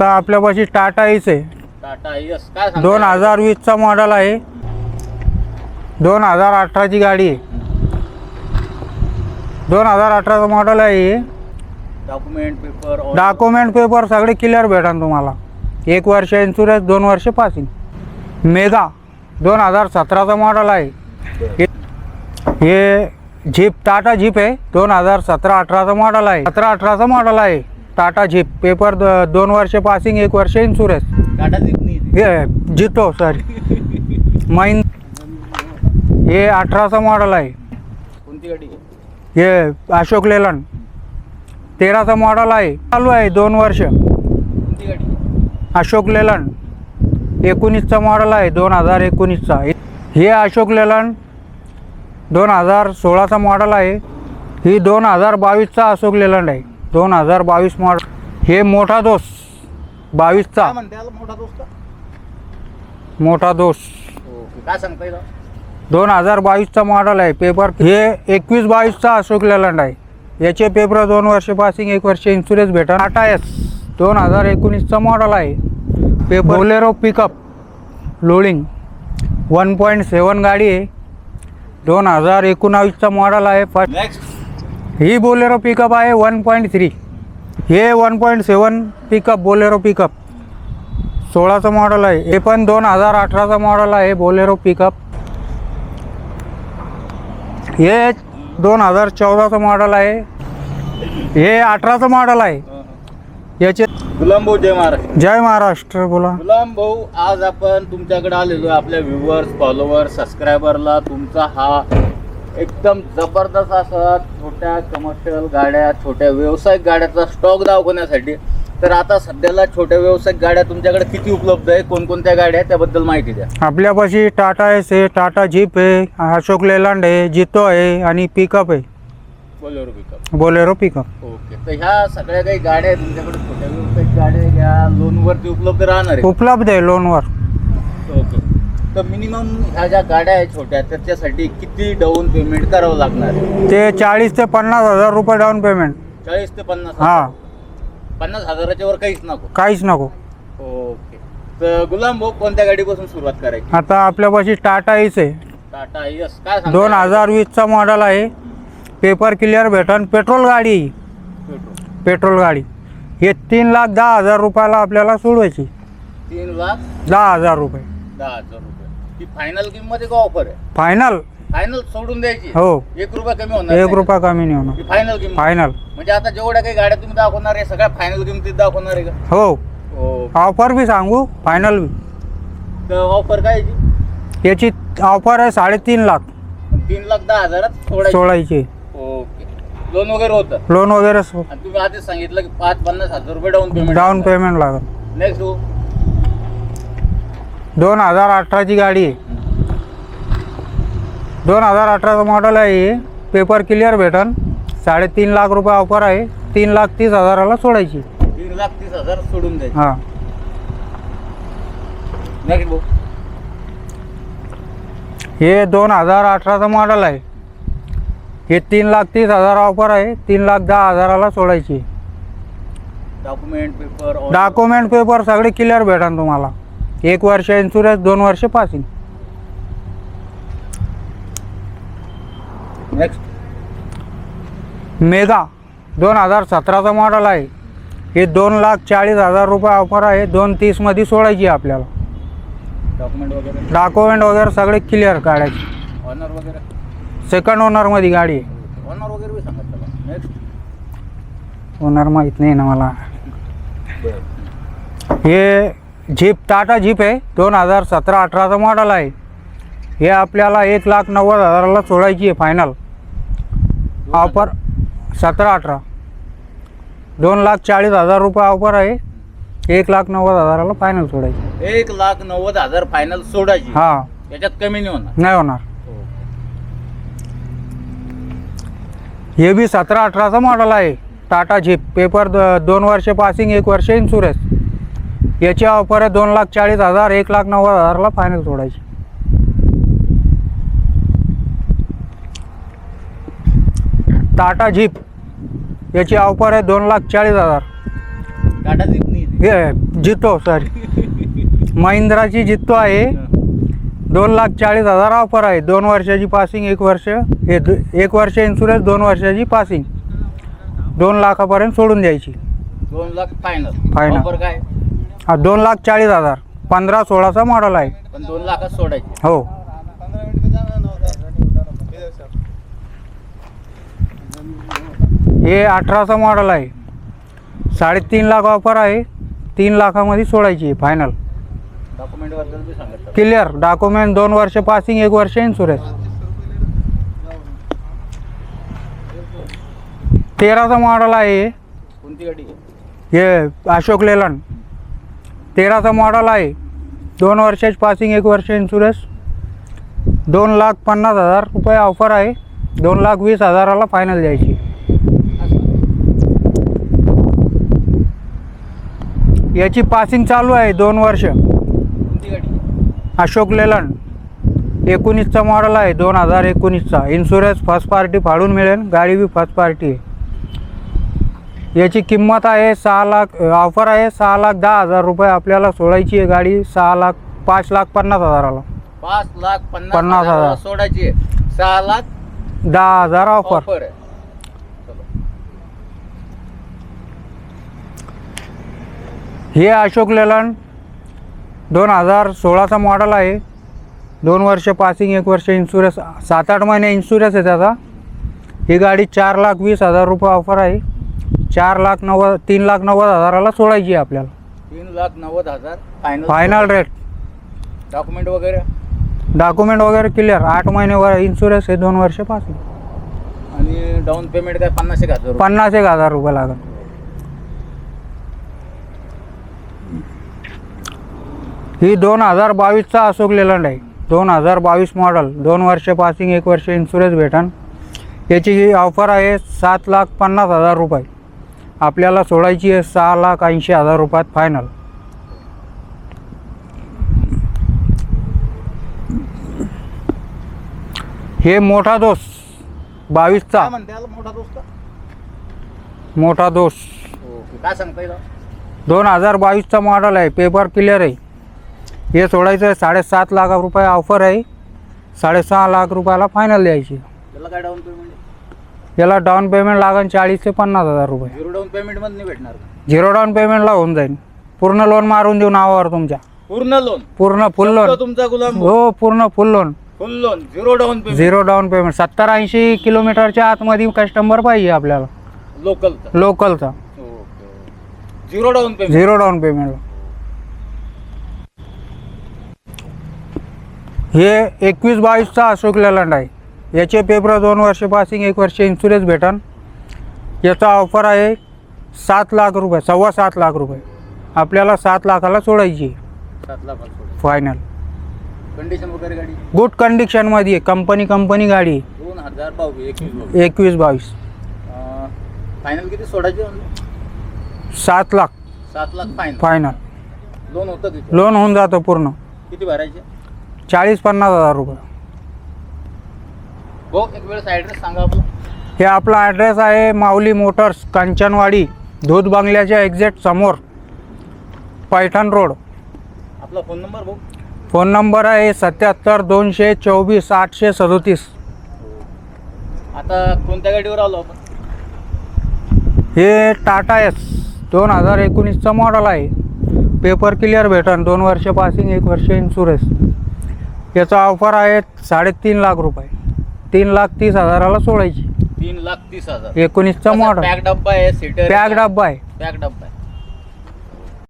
तर आपल्यापाशी टाटा एस आहे. टाटा यस काय सांगता दोन? हजार वीसचा मॉडेल आहे. दोन हजार अठराची गाडी आहे. दोन हजार अठराचं मॉडेल आहे. डॉक्युमेंट पेपर डॉक्युमेंट पेपर सगळे क्लिअर भेटेल तुम्हाला. एक वर्ष इन्शुरन्स दोन वर्ष पासिंग मेगा दोन हजार सतराचं मॉडेल आहे. हे- हे जीप टाटा जीप आहे. दोन हजार सतरा अठराचं मॉडेल आहे. सतरा अठराचं मॉडेल आहे. टाटा जीप पेपर द- दोन वर्ष पासिंग एक वर्ष इन्शुरन्स टाटा हे जितो सॉरी महिन हे अठराचं मॉडेल आहे. कोणती गाडी? आहे? हे अशोक लेलंड. तेराचं मॉडेल आहे. चालू आहे दोन वर्ष. कोणती गाडी? आहे? अशोक लेलंड. एकोणीसचा मॉडेल आहे दोन हजार एकोणीसचा. हे अशोक लेलंड. दोन हजार सोळाचा मॉडेल आहे. ही दोन हजार बावीसचा अशोक लेलंड आहे. दोन हजार बावीस मॉडेल हे मोठा दोस बावीसचा. काय म्हणते याला मोठा दोस्त मोठा दोस ओके काय सांगता येईल दोन हजार बावीसचा मॉडेल आहे. पेपर हे एकवीस बावीसचा अशोक लेलंड आहे. याचे पेपर दोन वर्ष पासिंग एक वर्ष इन्शुरन्स भेटा टाटा एस दोन हजार एकोणीसचा मॉडेल आहे. Paper Bolero pickup loading one point seven गाडी आहे. दोन हजार एकोणावीसचा मॉडेल आहे. फर्स्ट नेक्स्ट ही बोलेरो पिकअप आहे वन पॉईंट थ्री हे one point seven pickup Bolero pickup सोळाचं model आहे. हे पण दोन हजार अठराचं मॉडेल आहे बोलेरो पिकअप हे दोन हजार चौदाचं मॉडेल आहे. हे अठराचं मॉडेल आहे. याचे गुलाम भाऊ जय महाराष्ट्र. जय महाराष्ट्र बोला. गुलाम भाऊ आज आपण तुमच्याकडे आलेलो आपल्या व्ह्युअर्स फॉलोअर्स सबस्क्रायबरला तुमचा हा एकदम जबरदस्त असा छोट्या कमर्शियल गाड्या छोट्या व्यावसायिक गाड्याचा स्टॉक दाखवण्यासाठी. तर आता सध्याला छोट्या व्यावसायिक गाड्या तुमच्याकडे किती उपलब्ध आहे? कोणकोणत्या गाड्या आहेत? त्याबद्दल माहिती द्या. आपल्यापाशी टाटा एस आहे टाटा जीप आहे अशोक लेलंड आहे जितो आहे आणि पिकअप आहे. Bolero pickup Bolero pickup okay. तर ह्या सगळ्या काही गाड्या आहेत तुमच्याकडे? छोट्या व्यावसायिक गाड्या ह्या लोनवरती उपलब्ध राहणार आहे उपलब्ध आहे लोनवर तर मिनिमम ह्या ज्या गाड्या आहेत छोट्या त्याच्यासाठी किती डाऊन पेमेंट करावं लागणार आहे? ते चाळीस ते पन्नास हजार रुपये डाऊन पेमेंट चाळीस ते पन्नास हां. पन्नास हजाराच्या वर काहीच नको? काहीच नको. ओके. तर गुलाम भाऊ कोणत्या गाडीपासून सुरुवात करायची? आता आपल्यापाशी टाटा एस आहे. टाटा यस काय दोन? हजार वीसचा मॉडेल आहे. पेपर क्लिअर भेटन. पेट्रोल गाडी. पेट्रोल. पेट्रोल गाडी. हे तीन लाख दहा हजार रुपयाला आपल्याला सोडवायची. तीन लाख दहा हजार रुपये. दहा हजार रुपये. ही फायनल किंमत आहे का ऑफर आहे? फायनल फायनल सोडून द्यायची. हो. एक रुपया कमी होणार एक नाही. रुपया कमी नाही होणार. ही फायनल किंमत फायनल म्हणजे आता जेवढ्या काही गाड्या तुम्ही दाखवणार आहे सगळ्या फायनल किंमतीत दाखवणार आहे का? हो. हो. ऑफर बी सांगू. फायनल बी. तर ऑफर काय आहे याची? याची ऑफर आहे साडेतीन लाख. तीन लाख दहा हजारात सोडायची. सोळायची ओके. लोन वगैरे होतं. लोन वगैरे आणि तुम्ही आधीच सांगितलं की पाच पन्नास हजार रुपये डाऊन पेमेंट डाऊन पेमेंट लागेल. नेक्स्ट दोन हजार अठराची गाडी. आहे दोन हजार अठराचं मॉडेल आहे हे. पेपर क्लिअर भेटन. साडेतीन लाख रुपये ऑफर आहे. तीन लाख तीस हजाराला सोडायची. तीन लाख तीस हजार सोडून द्यायचे. हां. भाऊ हे दोन हजार अठराचं मॉडेल आहे. हे तीन लाख तीस हजार ऑफर आहे. तीन लाख दहा हजाराला सोडायची. डॉक्युमेंट पेपर डॉक्युमेंट पेपर सगळे क्लिअर भेटन तुम्हाला. एक वर्ष इन्शुरन्स दोन वर्ष पासिंग नेक्स्ट मेगा दोन हजार सतराचं मॉडेल आहे. हे दोन लाख चाळीस हजार रुपये ऑफर आहे. दोन तीसमध्ये सोडायची आहे आपल्याला. डॉक्युमेंट वगैरे? डॉक्युमेंट वगैरे सगळे क्लिअर काढायचे. ऑनर वगैरे? सेकंड ओनरमध्ये गाडी आहे. ऑनर वगैरे बी सांगत चला नेक्स्ट ओनर माहीत नाही ना मला. हे जीप टाटा जीप आहे. दोन हजार सतरा अठराचं मॉडेल आहे. हे आपल्याला एक लाख नव्वद हजाराला सोडायची आहे फायनल ऑफर सतरा अठरा. दोन लाख चाळीस हजार रुपये ऑफर आहे. एक लाख नव्वद हजाराला फायनल सोडायची. एक लाख नव्वद हजार फायनल सोडायची. हां. याच्यात कमी नाही होणार. नाही होणार. हे बी सतरा अठराचं मॉडेल आहे. टाटा जीप. पेपर द दोन वर्ष पासिंग एक वर्ष इन्शुरन्स याची ऑफर आहे दोन लाख चाळीस हजार एक लाख नव्वद हजारला फायनल सोडायची. टाटा जीप याची ऑफर आहे दोन लाख चाळीस हजार. टाटा जितो सॉरी महिंद्राची जितो आहे. दोन लाख चाळीस हजार ऑफर आहे. दोन वर्षाची पासिंग एक वर्ष. हे एक वर्ष इन्शुरन्स दोन वर्षाची पासिंग दोन लाखापर्यंत सोडून द्यायची. दोन लाख फायनल. ऑफर काय? हा दोन लाख चाळीस हजार. पंधरा सोळाचा मॉडल आहे. पण दोन लाखात सोडायचे. हो. हे अठराचा मॉडल आहे. साडेतीन लाख ऑफर आहे. तीन लाखामध्ये सोडायची फायनल डॉक्युमेंटबद्दल बी सांगत क्लिअर डॉक्युमेंट दोन वर्ष पासिंग एक वर्ष इन्शुरन्स तेराचा मॉडल आहे. कोणती गाडी? आहे? हे अशोक लेलंड. तेराचं मॉडल आहे. दोन वर्षाची पासिंग एक वर्ष इन्शुरन्स दोन लाख पन्नास हजार रुपये ऑफर आहे. दोन लाख वीस हजाराला फायनल द्यायची. याची पासिंग चालू आहे दोन वर्ष. अशोक लेलंड. एकोणीसचा मॉडल आहे. दोन हजार एकोणीसचा. इन्शुरन्स फर्स्ट पार्टी फाडून मिळेल. गाडी बी फर्स्ट पार्टी आहे. याची किंमत आहे सहा लाख ऑफर आहे सहा लाख दहा हजार रुपये आपल्याला सोडायची आहे गाडी सहा लाख पाच लाख पन्नास हजाराला पाच लाख पन्नास पन्नास हजार. सोडायची आहे. सहा लाख दहा हजार ऑफर ऑफर आहे चलो. हे अशोक लेलंड दोन हजार सोळाचा मॉडल आहे दोन वर्ष पासिंग एक वर्ष इन्शुरन्स सात आठ महिने इन्शुरन्स आहे त्याचा ही गाडी चार लाख वीस हजार रुपये ऑफर आहे चार लाख नव्वद तीन लाख नव्वद हजाराला सोडायची आहे आपल्याला. तीन लाख नव्वद हजार फायनल फायनल रेट डॉक्युमेंट वगैरे? डॉक्युमेंट वगैरे क्लिअर आठ महिने वर इन्शुरन्स आहे दोन वर्ष पासिंग आणि डाऊन पेमेंट काय पन्नास एक हजार रुपये. पन्नास एक हजार रुपये लागत ही दोन हजार बावीसचा अशोक लेलंड आहे. दोन हजार बावीस मॉडल दोन वर्ष पासिंग एक वर्ष इन्शुरन्स भेटन. याची ही ऑफर आहे सात लाख पन्नास हजार रुपये. आपल्याला सोडायची आहे सहा लाख ऐंशी हजार रुपयात फायनल हे मोठा दोस बावीसचा मोठा दोस्त मोठा ओके काय सांगता दोन हजार बावीसचा मॉडल आहे पेपर क्लिअर आहे. हे सोडायचं आहे साडेसात लाख रुपये ऑफर आहे. साडेसहा लाख रुपयाला फायनल द्यायची. त्याला काय डाऊन पेमेंट याला डाऊन पेमेंट लागेल चाळीस ते पन्नास हजार रुपये. झिरो डाऊन पेमेंटमध्ये भेटणार का? झिरो डाऊन पेमेंटला होऊन जाईल पूर्ण लोन मारून देऊ नावावर तुमच्या. पूर्ण लोन पूर्ण फुल लोन तुमचा गुलाम हो पूर्ण full loan full loan zero down payment zero down payment सत्तर ऐंशी किलोमीटरच्या आतमध्ये कस्टमर पाहिजे आपल्याला. लोकलचा लोकलचा okay zero down payment zero down पेमेंटला हे एकवीस बावीसचा अशोक लेलंड आहे. याचे पेपर दोन वर्ष पासिंग एक वर्ष इन्शुरन्स भेटन. याचा ऑफर आहे सात लाख रुपये सव्वा सात लाख रुपये. आपल्याला सात लाखाला सोडायची सात लाख फायनल कंडिशन वगैरे गाडी? गुड कंडिशनमध्ये कंपनी कंपनी गाडी. दोन हजार बावीस एकवीस बावीस. एकवीस बावीस. फायनल किती सोडायचे सात लाख. सात लाख फायनल फायनल लोन होतं किती लोन होऊन जातं पूर्ण. किती भरायचे? चाळीस पन्नास हजार रुपये. हो एक वेळेस ॲड्रेस सांगा आपला. हे आपला ॲड्रेस आहे माऊली मोटर्स कंचनवाडी दूध बंगल्याच्या एक्झॅक्ट समोर पैठण रोड. आपला फोन नंबर भाऊ फोन नंबर आहे सत्याहत्तर दोनशे चोवीस आठशे सदोतीस. आता कोणत्या गाडीवर आलो आपण? हे टाटा एस दोन हजार एकोणीसचं मॉडल आहे. पेपर क्लिअर भेटन दोन वर्ष पासिंग एक वर्ष इन्शुरन्स याचा ऑफर आहे साडेतीन लाख रुपये. तीन लाख तीस हजाराला सोडायची. तीन लाख तीस हजार. एकोणीसचा मॉडल पॅक डब्बा आहे सीटर पॅक डब्बा आहे. पॅक डब्बा आहे.